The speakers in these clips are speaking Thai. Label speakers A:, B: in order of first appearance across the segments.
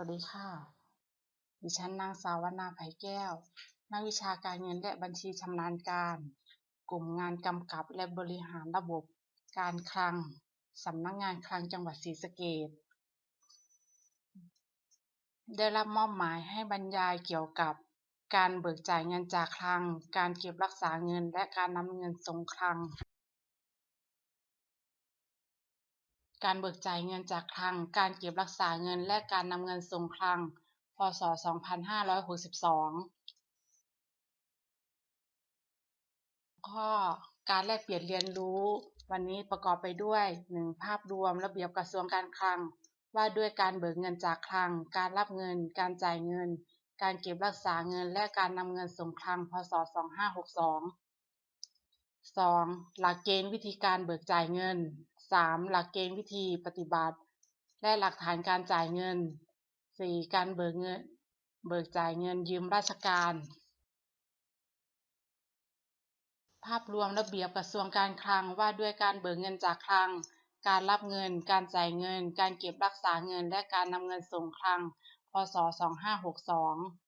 A: วัสดีค่ะ ดิฉันนางสาววรรณาไผ่แก้ว นักวิชาการเงินและบัญชีชำนาญการ กลุ่มงานกำกับและบริหารระบบ การคลัง สำนักงานคลังจังหวัดศรีสะเกษได้รับมอบหมายให้บรรยายเกี่ยวกับการเบิกจ่ายเงินจากคลัง การเก็บรักษาเงิน และการนำเงินส่งคลัง การเบิกจ่ายเงินจากคลัง การเก็บรักษาเงิน และการนำเงินส่งคลัง พ.ศ.2562 ข้อการแลกเปลี่ยนเรียนรู้ วันนี้ประกอบไปด้วย 1. ภาพรวมระเบียบกระทรวงการคลัง ว่าด้วยการเบิกเงินจากคลัง การรับเงิน การจ่ายเงิน การเก็บรักษาเงิน และการนำเงินส่งคลัง พ.ศ.2562 2. หลักเกณฑ์วิธีการเบิกจ่ายเงิน 3. หลักเกณฑ์วิธีปฏิบัติ และหลักฐานการจ่ายเงิน 4. การเบิกเงิน เบิกจ่ายเงินยืมราชการ ภาพรวมระเบียบกระทรวงการคลังว่าด้วยการเบิกเงินจากคลัง การรับเงิน การจ่ายเงิน การเก็บรักษาเงิน และการนำเงินส่งคลัง พ.ศ.2562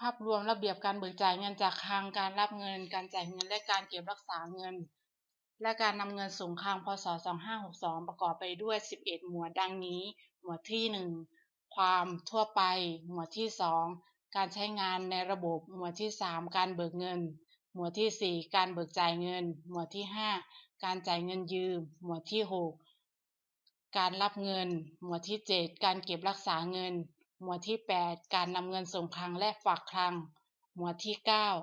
A: ภาพรวมระเบียบการเบิกจ่ายเงินจากคลังการรับเงิน การจ่ายเงินและการเก็บรักษาเงิน และการนำเงินส่งคลังพ.ศ.2562 ประกอบไปด้วย 11 หมวดดังนี้ หมวดที่ 1 ความทั่วไป หมวดที่ 2 การใช้งานในระบบ หมวดที่ 3 การเบิกเงิน หมวดที่ 4 การเบิกจ่ายเงิน หมวดที่ 5 การจ่ายเงินยืม หมวดที่ 6 การรับเงิน หมวดที่ 7 การเก็บรักษาเงิน หมวดที่ 8 การนำเงินส่งคลังและฝากคลัง หมวดที่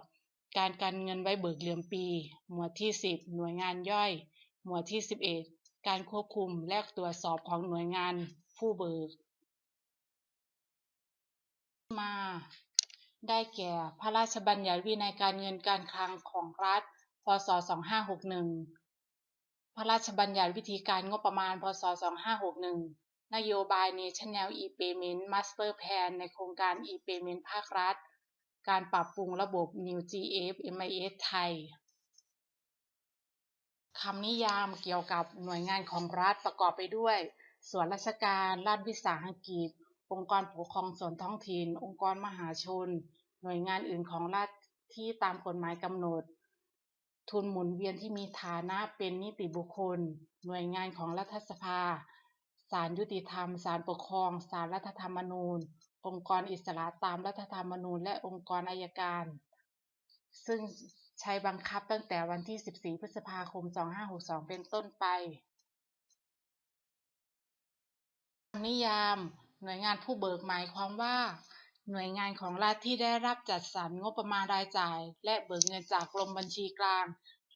A: 9 การกันเงินไว้เบิกเรียมปี หมวดที่ 10 หน่วยงานย่อย หมวดที่ 11 การควบคุมและตรวจสอบของหน่วยงานผู้เบิก มา ได้แก่พระราชบัญญัติวินัยการเงินการคลังของรัฐ พ.ศ.2561 พระราชบัญญัติวิธีการงบประมาณ พ.ศ.2561 นโยบาย National e-Payment Master Plan ในโครงการ e-Payment ภาครัฐ การปรับปรุงระบบ New GF MIS ไทยคำนิยามเกี่ยวกับหน่วยงานของรัฐประกอบไปด้วย ส่วนราชการ รัฐวิสาหกิจ องค์กรปกครองส่วนท้องถิ่น องค์กรมหาชน หน่วยงานอื่นของรัฐที่ตามกฎหมายกำหนด ทุนหมุนเวียนที่มีฐานะเป็นนิติบุคคล หน่วยงานของรัฐสภา ศาลยุติธรรม ศาลปกครอง ศาลรัฐธรรมนูญ องค์กรอิสระตามรัฐธรรมนูญ และองค์กรอัยการ ซึ่งใช้บังคับตั้งแต่วันที่ 14 พฤษภาคม 2562 เป็นต้นไป นิยาม หน่วยงานผู้เบิกหมายความว่า หน่วยงานของรัฐที่ได้รับจัดสรรงบประมาณรายจ่าย และเบิกเงินจากกรมบัญชีกลาง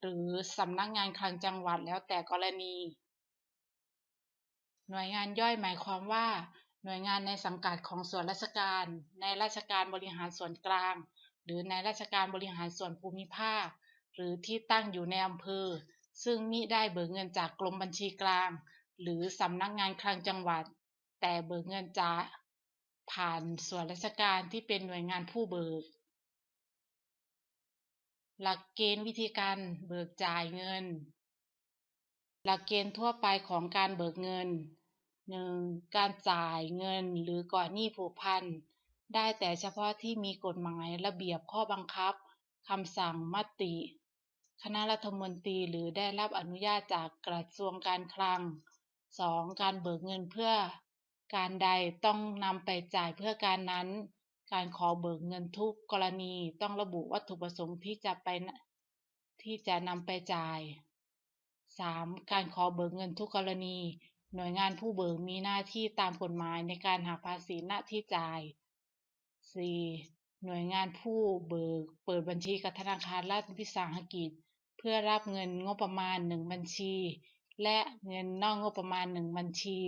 A: หรือสำนักงานคลังจังหวัดแล้วแต่กรณี หน่วยงานย่อยหมายความว่า หน่วยงานในสังกัดของส่วนราชการ ในราชการบริหารส่วนกลาง หรือในราชการบริหารส่วนภูมิภาค หรือที่ตั้งอยู่ในอำเภอ ซึ่งมิได้เบิกเงินจากกรมบัญชีกลาง หรือสำนักงานคลังจังหวัด แต่เบิกเงินจากผ่านส่วนราชการที่เป็นหน่วยงานผู้เบิก หลักเกณฑ์วิธีการเบิกจ่ายเงิน หลักเกณฑ์ทั่วไปของการเบิกเงิน 1. การจ่ายเงินหรือก่อนหนี้ผูกพัน ได้แต่เฉพาะที่มีกฎหมายระเบียบข้อบังคับคำสั่งมติ คณะรัฐมนตรีหรือได้รับอนุญาตจากกระทรวงการคลัง 2. การเบิกเงินเพื่อการใดต้องนำไปจ่ายเพื่อการนั้น การขอเบิกเงินทุกกรณีต้องระบุวัตถุประสงค์ที่จะไปที่จะนำไปจ่าย 3. การขอเบิกเงินทุกกรณี หน่วยงานผู้เบิกมีหน้าที่ตามกฎหมายในการหักภาษีหน้าที่จ่าย 4. หน่วยงานผู้เบิกเปิดบัญชีกับธนาคารรัฐวิสาหกิจ เพื่อรับเงินงบประมาณ 1 บัญชี และเงินนอกงบประมาณ 1 บัญชี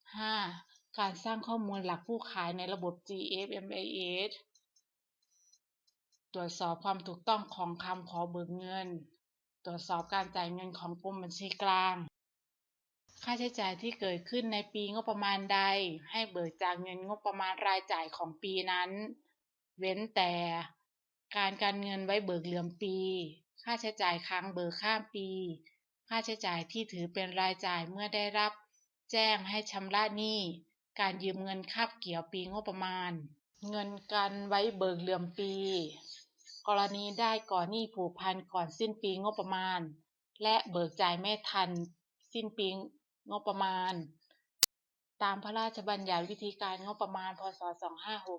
A: 5. การสร้างข้อมูลหลักผู้ขายในระบบ GFMIS ตรวจสอบความถูกต้องของคำขอเบิกเงิน ตรวจสอบการจ่ายเงินของกรมบัญชีกลาง ค่าใช้จ่ายที่เกิดขึ้นในปีงบประมาณใด ให้เบิกจากเงินงบประมาณรายจ่ายของปีนั้น เว้นแต่การการเงินไว้เบิกเหลื่อมปี ค่าใช้จ่ายค้างเบิกข้ามปี ค่าใช้จ่ายที่ถือเป็นรายจ่ายเมื่อได้รับ แจ้งให้ชำระหนี้ การยืมเงินคาบเกี่ยวปีงบประมาณ เงินกันไว้เบิกเหลื่อมปี กรณีได้ก่อนหนี้ผูกพันก่อนสิ้นปีงบประมาณ และเบิกจ่ายไม่ทัน สิ้นปี งบประมาณ ตามพระราชบัญญัติวิธีการงบประมาณ พศ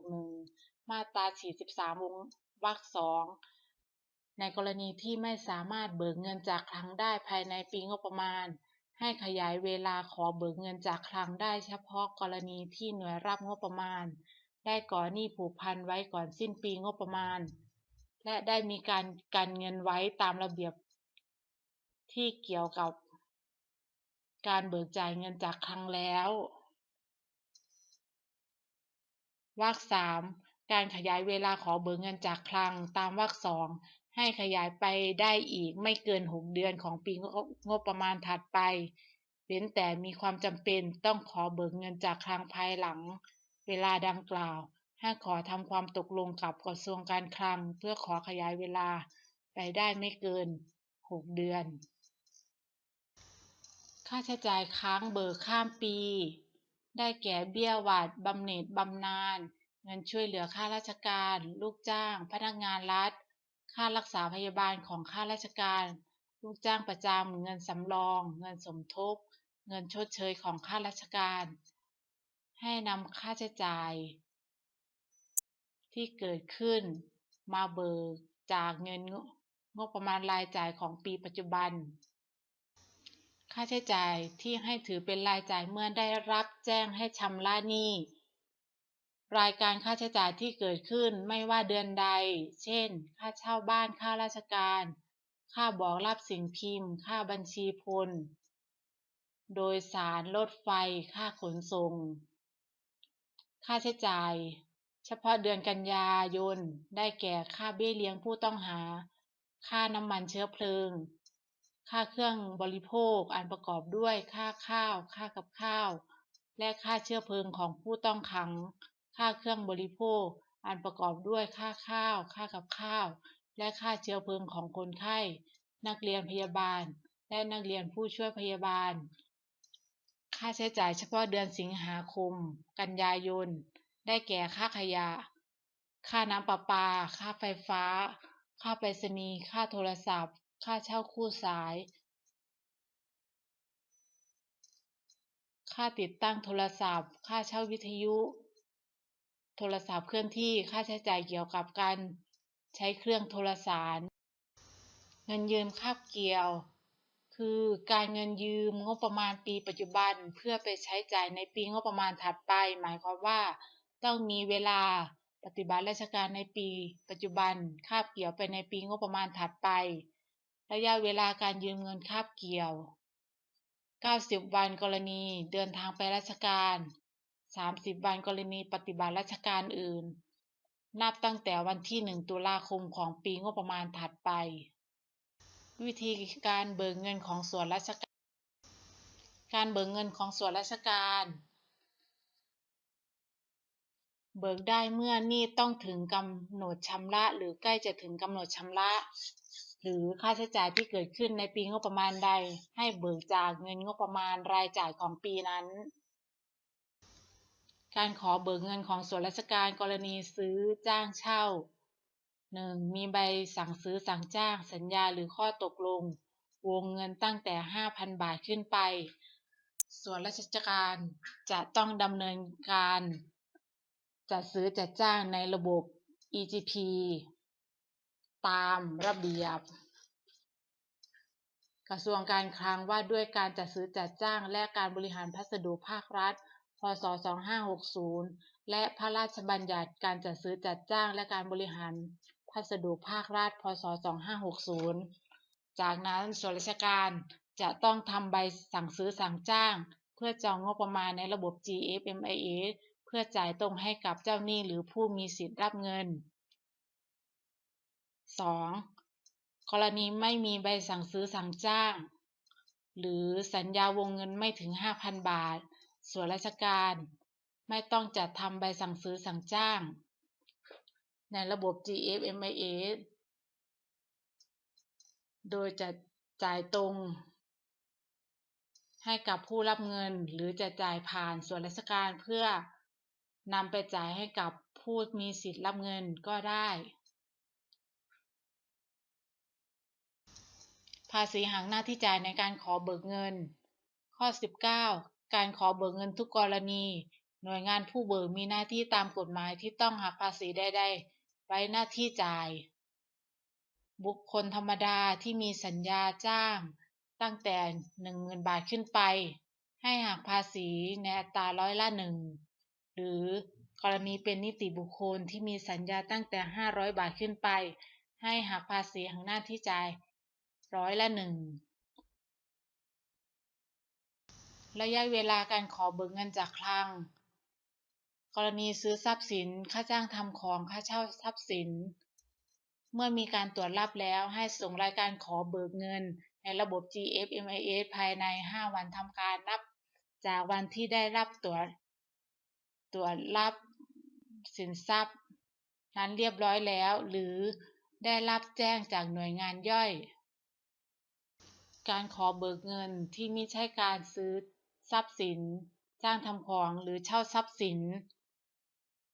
A: 2561 มาตรา 43 วงวรรคสองในกรณีที่ไม่สามารถเบิกเงินจากคลังได้ภายในปีงบประมาณ ให้ขยายเวลาขอเบิกเงินจากคลังได้เฉพาะกรณีที่หน่วยรับงบประมาณ ได้ก่อหนี้ผูกพันไว้ก่อนสิ้นปีงบประมาณ และได้มีการกันเงินไว้ตามระเบียบที่เกี่ยวกับ การเบิกจ่ายเงินจากคลังแล้ววรรคสามการขยายเวลาขอเบิกเงินจากคลังตามวรรคสองให้ขยายไปได้อีกไม่เกิน 6 เดือนของปีงบประมาณถัดไป เว้นแต่มีความจำเป็นต้องขอเบิกเงินจากคลังภายหลัง เวลาดังกล่าว ให้ขอทำความตกลงกับกระทรวงการคลัง เพื่อขอขยายเวลาไปได้ไม่เกิน 6 เดือน ค่าใช้จ่ายค้างเบิกข้ามปี ได้แก่เบี้ยหวัดบำเหน็จบำนาญเงินช่วยเหลือค่าราชการ ลูกจ้าง พนักงานรัฐ ค่ารักษาพยาบาลของข้าราชการ ลูกจ้างประจำ เงินสำรอง เงินสมทบ เงินชดเชยของข้าราชการ ให้นำค่าใช้จ่าย ที่เกิดขึ้น มาเบิกจากเงินงบประมาณรายจ่ายของปีปัจจุบัน ค่าใช้จ่ายที่ให้ถือเป็นรายจ่ายเมื่อได้รับแจ้งให้ชำระหนี้ รายการค่าใช้จ่ายที่เกิดขึ้นไม่ว่าเดือนใด เช่น ค่าเช่าบ้าน ค่าราชการ ค่าบอกรับสิ่งพิมพ์ ค่าบัญชีพล โดยสารรถไฟ ค่าขนส่ง ค่าใช้จ่าย เฉพาะเดือนกันยายน ได้แก่ค่าเบี้ยเลี้ยงผู้ต้องหา ค่าน้ำมันเชื้อเพลิง ค่าเครื่องบริโภคอันประกอบด้วยค่าข้าว ค่ากับข้าว และค่าเชื้อเพลิงของผู้ต้องขัง ค่าเครื่องบริโภค อันประกอบด้วยค่าข้าว ค่ากับข้าว และค่าเชื้อเพลิงของคนไข้ นักเรียนพยาบาล และนักเรียนผู้ช่วยพยาบาล ค่าใช้จ่ายเฉพาะเดือนสิงหาคม กันยายน ได้แก่ค่าขยะ ค่าน้ำประปา ค่าไฟฟ้า ค่าไปรษณีย์ ค่าโทรศัพท์ ค่าเช่าคู่สาย ค่าติดตั้งโทรศัพท์ ค่าเช่าวิทยุ โทรศัพท์เคลื่อนที่ ค่าใช้จ่ายเกี่ยวกับการใช้เครื่องโทรสาร เงินยืมคาบเกี่ยว คือการเงินยืมงบประมาณปีปัจจุบันเพื่อไปใช้จ่ายในปีงบประมาณถัดไป หมายความว่า ต้องมีเวลาปฏิบัติราชการในปี ปัจจุบันคาบเกี่ยวไปในปีงบประมาณถัดไป ระยะเวลาการยืมเงินคาบเกี่ยว 90 วันกรณีเดินทางไปราชการ 30 วันกรณีปฏิบัติราชการอื่น นับตั้งแต่วันที่ 1 ตุลาคมของปีงบประมาณถัดไป วิธีการเบิกเงินของส่วนราชการ การเบิกเงินของส่วนราชการเบิกได้เมื่อหนี้ต้องถึงกำหนดชำระหรือใกล้จะถึงกำหนดชำระ หรือค่าใช้จ่ายที่เกิดขึ้นในปีงบประมาณใด ให้เบิกจากเงินงบประมาณรายจ่ายของปีนั้น การขอเบิกเงินของส่วนราชการกรณีซื้อจ้างเช่า 1. มีใบสั่งซื้อสั่งจ้างสัญญาหรือข้อตกลง วงเงินตั้งแต่ 5,000 บาทขึ้นไป ส่วนราชการจะต้องดำเนินการ จัดซื้อจัดจ้างในระบบ EGP ตามระเบียบ กระทรวงการคลังว่าด้วยการจัดซื้อจัดจ้างและการบริหารพัสดุภาครัฐ พ.ศ.2560 และพระราชบัญญัติการจัดซื้อจัดจ้างและการบริหารพัสดุภาครัฐ พ.ศ.2560 จากนั้นส่วนราชการจะต้องทำใบสั่งซื้อสั่งจ้าง เพื่อจองงบประมาณในระบบ GFMIS เพื่อจ่ายตรงให้กับเจ้าหนี้หรือผู้มีสิทธิ์รับเงิน 2. กรณีไม่มีใบสั่งซื้อสั่งจ้าง หรือสัญญาวงเงินไม่ถึง 5,000 บาท ส่วนราชการไม่ต้องจัดทำใบสั่งซื้อสั่งจ้าง ในระบบ GFMIS โดยจะจ่ายตรง ให้กับผู้รับเงินหรือจะจ่ายผ่านส่วนราชการเพื่อนำไปจ่ายให้กับผู้มีสิทธิ์รับเงินก็ได้ ภาษีหักหน้าที่จ่ายในการขอเบิกเงิน ข้อ 19 การขอเบิกเงินทุกกรณี หน่วยงานผู้เบิกมีหน้าที่ตามกฎหมายที่ต้องหักภาษีใดๆไว้หน้าที่จ่าย บุคคลธรรมดาที่มีสัญญาจ้าง ตั้งแต่ 10,000 บาทขึ้นไป ให้หักภาษีในอัตราร้อยละหนึ่งหรือกรณีเป็นนิติบุคคลที่มีสัญญาตั้งแต่ 500 บาทขึ้นไป ให้หักภาษีหักหน้าที่จ่าย ร้อยละหนึ่งระยะเวลาการขอเบิกเงินจากคลัง กรณีซื้อทรัพย์สิน ค่าจ้างทำของ ค่าเช่าทรัพย์สิน เมื่อมีการตรวจรับแล้วให้ส่งรายการขอเบิกเงิน ในระบบ GFMIS ภายใน 5 วันทำการนับ จากวันที่ได้รับตรวจ ตรวจรับสินทรัพย์ นั้นเรียบร้อยแล้ว หรือได้รับแจ้งจากหน่วยงานย่อย การขอเบิกเงินที่ไม่ใช่การซื้อทรัพย์สิน จ้างทำของหรือเช่าทรัพย์สิน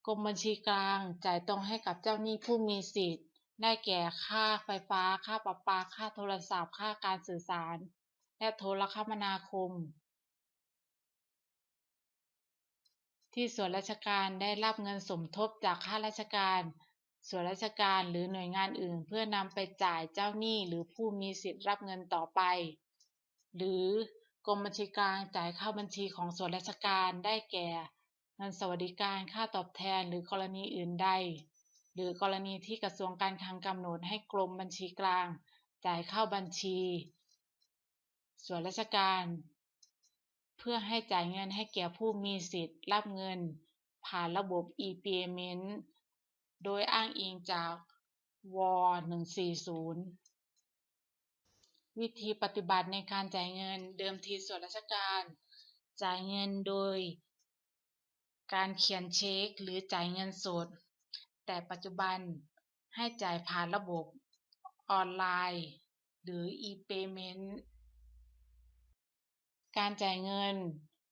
A: กรมบัญชีกลางจ่ายตรงให้กับเจ้าหนี้ผู้มีสิทธิ์ ได้แก่ค่าไฟฟ้า ค่าประปา ค่าโทรศัพท์ ค่าการสื่อสาร และโทรคมนาคม ที่ส่วนราชการได้รับเงินสมทบจากข้าราชการ ส่วนราชการหรือหน่วยงานอื่น เพื่อนำไปจ่ายเจ้าหนี้หรือผู้มีสิทธิ์รับเงินต่อไป หรือกรมบัญชีกลางจ่ายเข้าบัญชีของส่วนราชการได้แก่เงินสวัสดิการค่าตอบแทนหรือกรณีอื่นใด หรือกรณีที่กระทรวงการคลังกำหนดให้กรมบัญชีกลาง จ่ายเข้าบัญชี ส่วนราชการ เพื่อให้จ่ายเงินให้แก่ผู้มีสิทธิ์รับเงิน ผ่านระบบ e-payment โดยอ้างอิงจากว 140 วิธีปฏิบัติในการจ่ายเงินเดิมทีส่วนราชการ จ่ายเงินโดย การเขียนเช็คหรือจ่ายเงินสด แต่ปัจจุบันให้จ่ายผ่านระบบออนไลน์ หรือ e-payment การจ่ายเงิน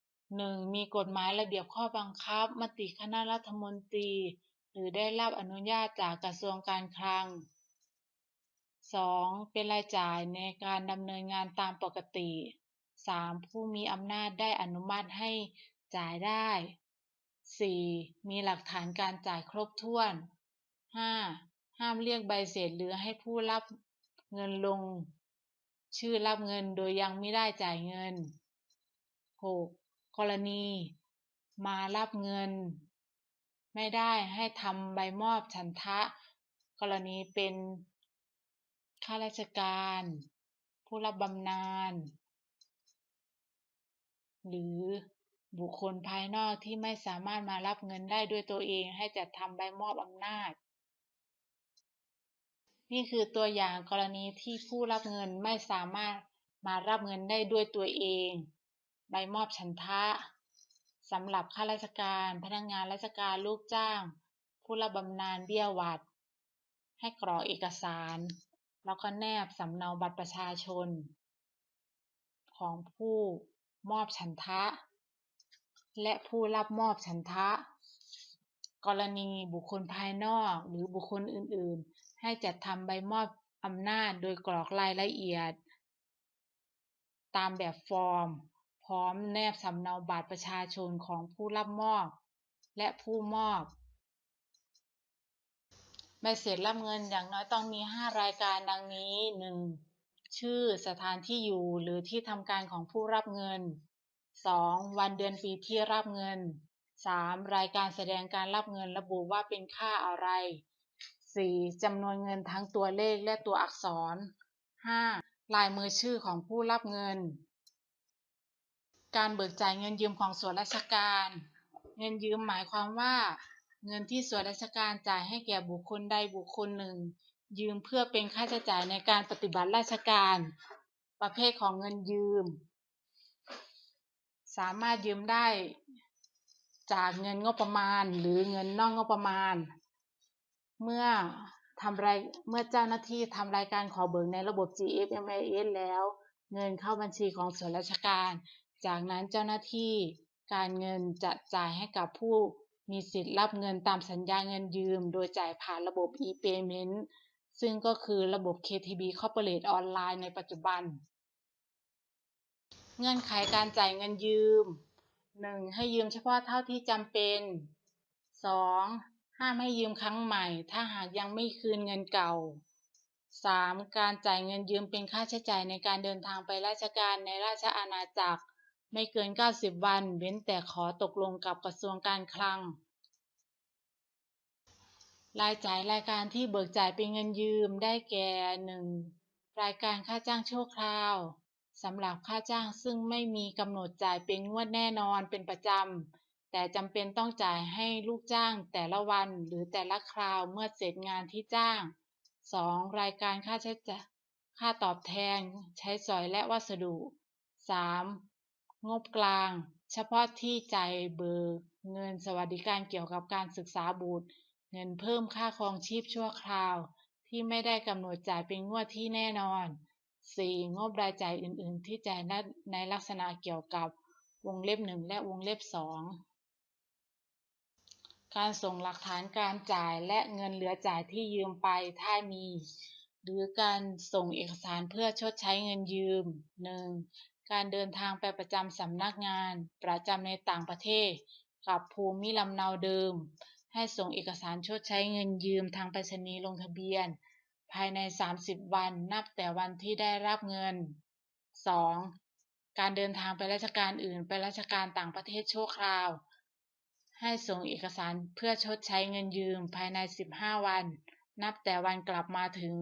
A: 1. มีกฎหมายระเบียบข้อบังคับ มติคณะรัฐมนตรี หรือได้รับอนุญาตจากกระทรวงการคลัง 2. เป็นรายจ่ายในการดำเนินงานตามปกติ 3. ผู้มีอำนาจได้อนุมัติให้จ่ายได้ 4. มีหลักฐานการจ่ายครบถ้วน 5. ห้ามเรียกใบเสร็จหรือให้ผู้รับเงินลง ชื่อรับเงินโดยยังไม่ได้จ่ายเงิน 6. กรณี มารับเงิน ไม่ได้ให้ทำใบมอบฉันทะ กรณีเป็นข้าราชการ ผู้รับบำนาญหรือบุคคลภายนอกที่ไม่สามารถมารับเงินได้ด้วยตัวเองให้จัดทำใบมอบอำนาจ นี่คือตัวอย่างกรณีที่ผู้รับเงินไม่สามารถมารับเงินได้ด้วยตัวเอง ใบมอบฉันทะ สำหรับข้าราชการ พนักงานราชการ ลูกจ้าง ผู้รับบำนาญ เบี้ยหวัด ให้กรอกเอกสาร แล้วก็แนบสำเนาบัตรประชาชน ของผู้มอบฉันทะ และผู้รับมอบฉันทะ กรณีบุคคลภายนอกหรือบุคคลอื่น ๆ ให้จัดทำใบมอบอำนาจโดยกรอกรายละเอียด ตามแบบฟอร์ม พร้อมแนบสำเนาบัตรประชาชนของผู้รับมอบ และผู้มอบใบเสร็จรับเงินอย่างน้อยต้องมี 5 รายการดังนี้ 1. ชื่อสถานที่อยู่หรือที่ทำการของผู้รับเงิน 2. วันเดือนปีที่รับเงิน 3. รายการแสดงการรับเงินระบุว่าเป็นค่าอะไร 4. จำนวนเงินทั้งตัวเลขและตัวอักษร 5. ลายมือชื่อของผู้รับเงิน การเบิกจ่ายเงินยืมของส่วนราชการ เงินยืมหมายความว่า เงินที่ส่วนราชการจ่ายให้แก่บุคคลใดบุคคลหนึ่ง ยืมเพื่อเป็นค่าใช้จ่ายในการปฏิบัติราชการ ประเภทของเงินยืม สามารถยืมได้ จากเงินงบประมาณหรือเงินนอกงบประมาณ เมื่อทำรายเมื่อเจ้าหน้าที่ทำรายการขอเบิกในระบบ GFMIS แล้ว เงินเข้าบัญชีของส่วนราชการ จากนั้นเจ้าหน้าที่การเงินจะจ่ายให้กับผู้มีสิทธิ์รับเงินตามสัญญาเงินยืม โดยจ่ายผ่านระบบ e-payment ซึ่งก็คือระบบ KTB Corporate ออนไลน์ในปัจจุบัน เงื่อนไขการจ่ายเงินยืม 1. ให้ยืมเฉพาะเท่าที่จำเป็น 2. ห้ามให้ยืมครั้งใหม่ ถ้าหากยังไม่คืนเงินเก่า 3. การจ่ายเงินยืมเป็นค่าใช้จ่ายในการเดินทางไปราชการในราชอาณาจักร ไม่เกิน 90 วัน เว้นแต่ขอตกลงกับกระทรวงการคลัง รายจ่ายรายการที่เบิกจ่ายเป็นเงินยืมได้แก่ 1. รายการค่าจ้างชั่วคราวสำหรับค่าจ้างซึ่งไม่มีกำหนดจ่ายเป็นงวดแน่นอนเป็นประจำ แต่จำเป็นต้องจ่ายให้ลูกจ้างแต่ละวันหรือแต่ละคราวเมื่อเสร็จงานที่จ้าง 2. รายการค่าใช้จ่ายค่าตอบแทน ใช้สอยและวัสดุ 3. งบกลาง เฉพาะที่จ่ายเบิกเงินสวัสดิการเกี่ยวกับการศึกษาบุตร เงินเพิ่มค่าครองชีพชั่วคราว ที่ไม่ได้กำหนดจ่ายเป็นงวดที่แน่นอน 4. งบรายจ่ายอื่น ๆ ที่จ่ายในลักษณะเกี่ยวกับวงเล็บ 1 และวงเล็บ 2 การส่งหลักฐานการจ่ายและเงินเหลือจ่ายที่ยืมไปถ้ามี หรือการส่งเอกสารเพื่อชดใช้เงินยืม 1. การเดินทางไปประจำสำนักงานประจำในต่างประเทศกับภูมิลำเนาเดิม ให้ส่งเอกสารชดใช้เงินยืมทางไปรษณีย์ลงทะเบียน ภายใน 30 วันนับแต่วันที่ได้รับเงิน 2. การเดินทางไปราชการอื่นไปราชการต่างประเทศชั่วคราว ให้ส่งเอกสารเพื่อชดใช้เงินยืมภายใน 15 วัน นับแต่วันกลับมาถึง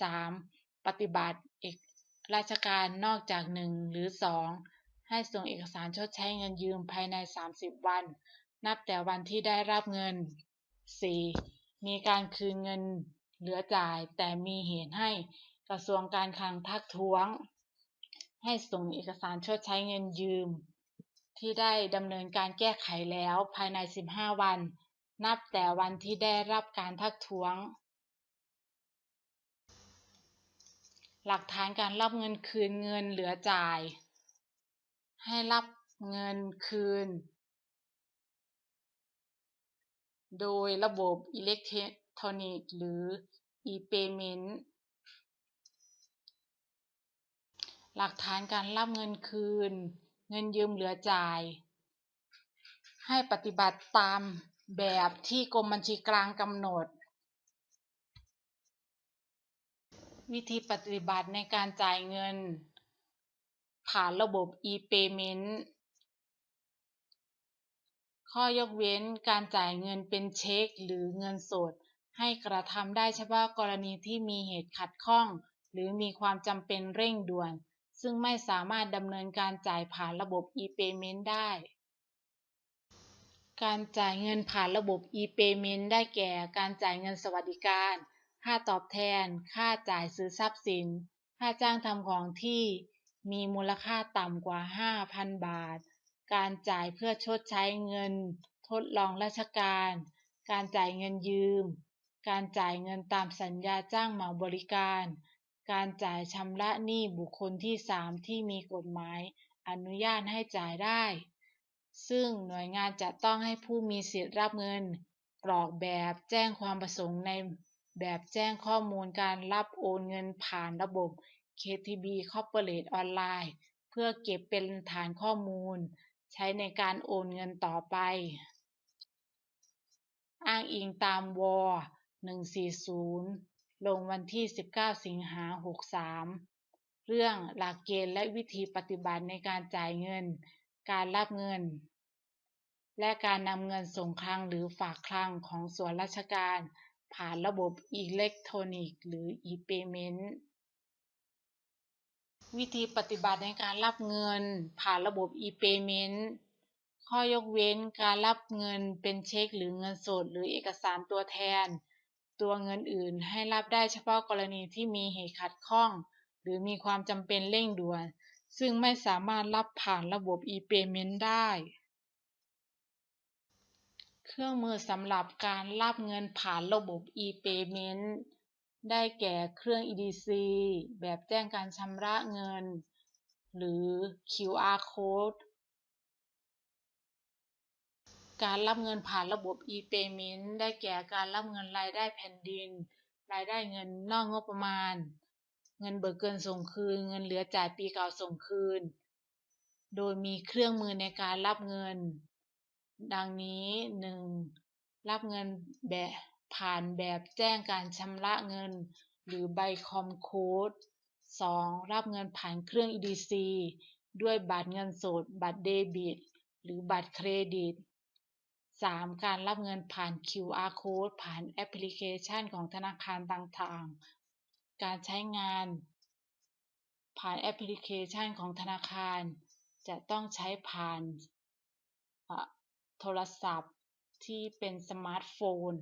A: 3. ปฏิบัติ ราชการนอกจาก 1 หรือ 2 ให้ส่งเอกสารชดใช้เงินยืมภายใน 30 วัน นับแต่วันที่ได้รับเงิน 4. มีการคืนเงินเหลือจ่าย แต่มีเหตุให้กระทรวงการคลังทักท้วง ให้ส่งเอกสารชดใช้เงินยืม ที่ได้ดำเนินการแก้ไขแล้วภายใน 15 วัน นับแต่วันที่ได้รับการทักท้วง หลักฐานการรับเงินคืนเงินเหลือจ่าย ให้รับเงินคืน โดยระบบอิเล็กทรอนิกส์หรือ e-payment หลักฐานการรับเงินคืน เงินยืมเหลือจ่าย ให้ปฏิบัติตามแบบที่กรมบัญชีกลางกำหนด วิธีปฏิบัติในการจ่ายเงิน ผ่านระบบ e-payment ข้อยกเว้นการจ่ายเงินเป็นเช็คหรือเงินสด ให้กระทำได้เฉพาะกรณีที่มีเหตุขัดข้อง หรือมีความจำเป็นเร่งด่วน ซึ่งไม่สามารถดำเนินการจ่ายผ่านระบบ e-payment ได้ การจ่ายเงินผ่านระบบ e-payment ได้แก่ การจ่ายเงินสวัสดิการ ค่าตอบแทน ค่าจ่ายซื้อทรัพย์สิน ค่าจ้างทำของที่มีมูลค่าต่ำกว่า 5,000 บาท การจ่ายเพื่อชดใช้เงิน ทดลองราชการ การจ่ายเงินยืม การจ่ายเงินตามสัญญาจ้างเหมาบริการ การจ่ายชำระหนี้บุคคลที่ 3 ที่มีกฎหมายอนุญาตให้จ่ายได้ ซึ่งหน่วยงานจะต้องให้ผู้มีสิทธิ์รับเงิน กรอกแบบแจ้งความประสงค์ใน แบบแจ้งข้อมูลการรับโอนเงินผ่านระบบ KTB Corporate ออนไลน์เพื่อเก็บเป็นฐานข้อมูล ใช้ในการโอนเงินต่อไป อ้างอิงตามว140 ลงวันที่ 19 สิงหา 63 เรื่องหลักเกณฑ์และวิธีปฏิบัติในการจ่ายเงิน การรับเงิน และการนำเงินส่งคลังหรือฝากคลังของส่วนราชการ ผ่านระบบอิเล็กทรอนิกส์หรือ e-payment วิธีปฏิบัติในการรับเงินผ่านระบบ e-payment ข้อยกเว้นการรับเงินเป็นเช็คหรือเงินสดหรือเอกสารตัวแทน ตัวเงินอื่นให้รับได้เฉพาะกรณีที่มีเหตุขัดข้อง หรือมีความจำเป็นเร่งด่วน ซึ่งไม่สามารถรับผ่านระบบ e-payment ได้ เครื่องมือสำหรับการรับเงินผ่านระบบ e-payment ได้แก่เครื่อง EDC แบบแจ้งการชำระเงิน หรือ QR code การรับเงินผ่านระบบ e-payment ได้แก่การรับเงินรายได้แผ่นดิน รายได้เงินนอกงบประมาณ เงินเบิกเกินส่งคืน เงินเหลือจ่ายปีเก่าส่งคืน โดยมีเครื่องมือในการรับเงิน ดังนี้ 1. รับเงินแบบผ่านแบบแจ้งการชำระเงิน หรือใบคอมโค้ด 2. รับเงินผ่านเครื่อง EDC ด้วยบัตรเงินสด บัตรเดบิต หรือบัตรเครดิต 3. การรับเงินผ่าน QR code ผ่านแอปพลิเคชันของธนาคารต่างๆ การใช้งาน ผ่านแอปพลิเคชันของธนาคาร จะต้องใช้ผ่าน โทรศัพท์ที่เป็นสมาร์ทโฟน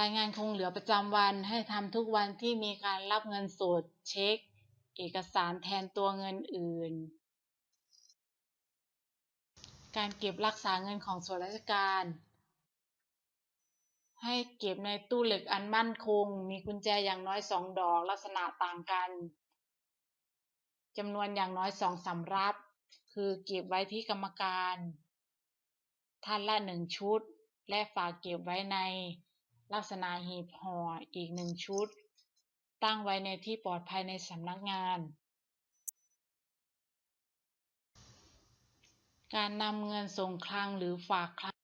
A: รายงานคงเหลือประจำวันให้ทำทุกวันที่มีการรับเงินสด เช็ค เอกสารแทนตัวเงินอื่น การเก็บรักษาเงินของส่วนราชการ ให้เก็บในตู้เหล็กอันมั่นคง มีกุญแจอย่างน้อยสองดอกลักษณะต่างกันจำนวนอย่างน้อยสองสำรับ คือเก็บไว้ที่กรรมการ ท่านละหนึ่งชุด และฝากเก็บไว้ในลักษณะหีบห่ออีกหนึ่งชุด ตั้งไว้ในที่ปลอดภัยในสำนักงาน การนำเงินส่งคลังหรือฝากคลัง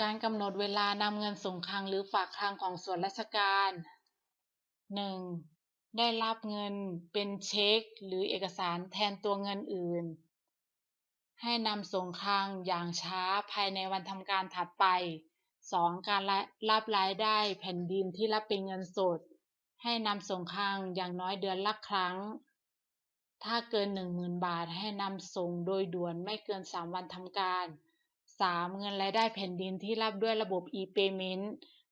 A: การกำหนดเวลานำเงินส่งคลังหรือฝากคลังของส่วนราชการ 1. ได้รับเงินเป็นเช็คหรือเอกสารแทนตัวเงินอื่น ให้นำส่งคลังอย่างช้าภายในวันทำการถัดไป 2. การรับรายได้แผ่นดินที่รับเป็นเงินสด ให้นำส่งคลังอย่างน้อยเดือนละครั้ง ถ้าเกิน 10,000 บาทให้นำส่งโดยด่วนไม่เกิน 3 วันทำการ 3. เงินรายได้แผ่นดินที่รับด้วยระบบ e-payment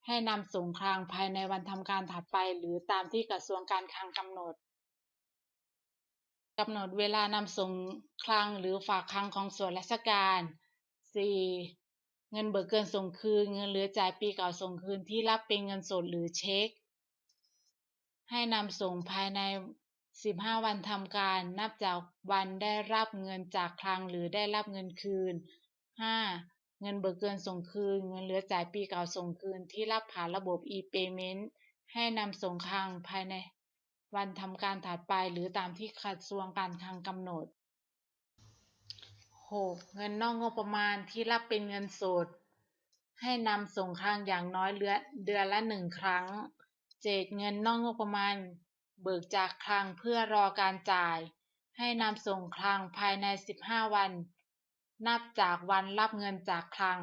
A: ให้นำส่งคลังภายในวันทำการถัดไป หรือตามที่กระทรวงการคลังกำหนดกำหนดเวลานำส่งคลังหรือฝากคลังของส่วนราชการ 4. เงินเบิกเกินส่งคืน เงินเหลือจ่ายปีเก่าส่งคืนที่รับเป็นเงินสดหรือเช็ค ให้นำส่งภายใน 15 วันทำการ นับจากวันได้รับเงินจากคลังหรือได้รับเงินคืน 5. เงินเบิกเกินส่งคืน เงินเหลือจ่ายปีเก่าส่งคืนที่รับผ่านระบบ e-payment ให้นำส่งคลังภายในวันทำการถัดไปหรือตามที่กระทรวงการคลังกำหนด 6. เงินนอกงบประมาณที่รับเป็นเงินสด ให้นำส่งคลังอย่างน้อยเดือนละหนึ่งครั้ง 7. เงินนอกงบประมาณ เบิกจากคลังเพื่อรอการจ่าย ให้นำส่งคลังภายใน 15 วัน นับจากวันรับเงินจากคลัง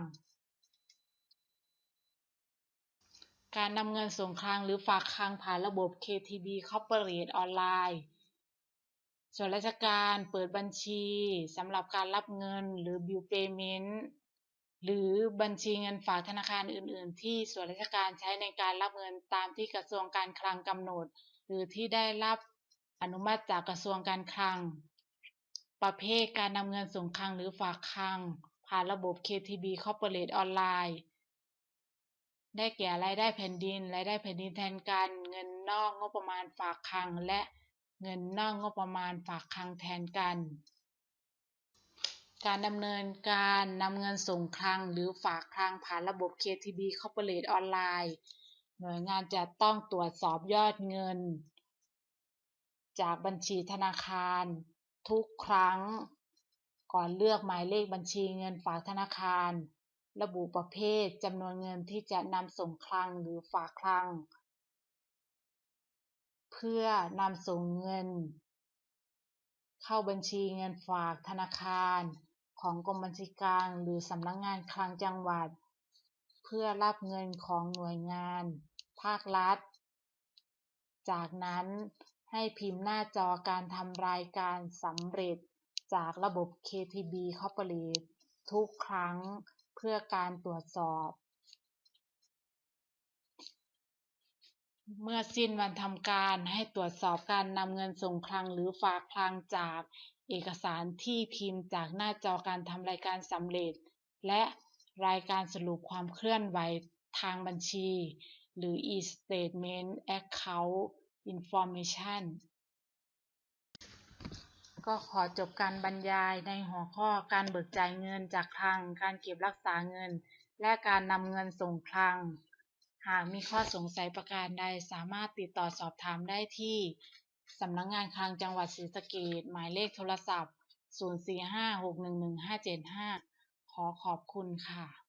A: การนำเงินส่งคลังหรือฝากคลังผ่านระบบ KTB Corporate ออนไลน์ส่วนราชการเปิดบัญชีสำหรับการรับเงินหรือ Bill Payment หรือบัญชีเงินฝากธนาคารอื่น ๆ ที่ส่วนราชการใช้ในการรับเงินตามที่กระทรวงการคลังกำหนด หรือที่ได้รับอนุมัติจากกระทรวงการคลัง ประเภทการนำเงินส่งคลังหรือฝากคลัง ผ่านระบบ KTB Corporate ออนไลน์ได้แก่รายได้แผ่นดิน รายได้แผ่นดินแทนกันเงินนอกงบประมาณฝากคลัง และเงินนอกงบประมาณฝากคลังแทนกัน การดำเนินการนำเงินส่งคลังหรือฝากคลังผ่านระบบ KTB Corporate ออนไลน์หน่วยงานจะต้องตรวจสอบยอดเงิน จากบัญชีธนาคาร ทุกครั้ง ก่อนเลือกหมายเลขบัญชีเงินฝากธนาคาร ระบุประเภทจำนวนเงินที่จะนำส่งคลังหรือฝากคลัง เพื่อนำส่งเงิน เข้าบัญชีเงินฝากธนาคาร ของกรมบัญชีกลางหรือสำนักงงานคลังจังหวัด เพื่อรับเงินของหน่วยงาน ภาครัฐ จากนั้น ให้พิมพ์หน้าจอการทำรายการสำเร็จจากระบบ KTB Corporate ทุกครั้งเพื่อการตรวจสอบ เมื่อสิ้นวันทำการให้ตรวจสอบการนำเงินส่งคลังหรือฝากคลังจากเอกสารที่พิมพ์จากหน้าจอการทำรายการสำเร็จ และรายการสรุปความเคลื่อนไหวทางบัญชี หรือ e-statement account information ก็ขอจบการบรรยายในหัวข้อการเบิกจ่ายเงินจากคลัง การเก็บรักษาเงิน และการนำเงินส่งคลัง หากมีข้อสงสัยประการใดสามารถติดต่อสอบถามได้ที่สำนักงานคลังจังหวัดศรีสะเกษหมายเลขโทรศัพท์ 0456111575 ขอขอบคุณค่ะ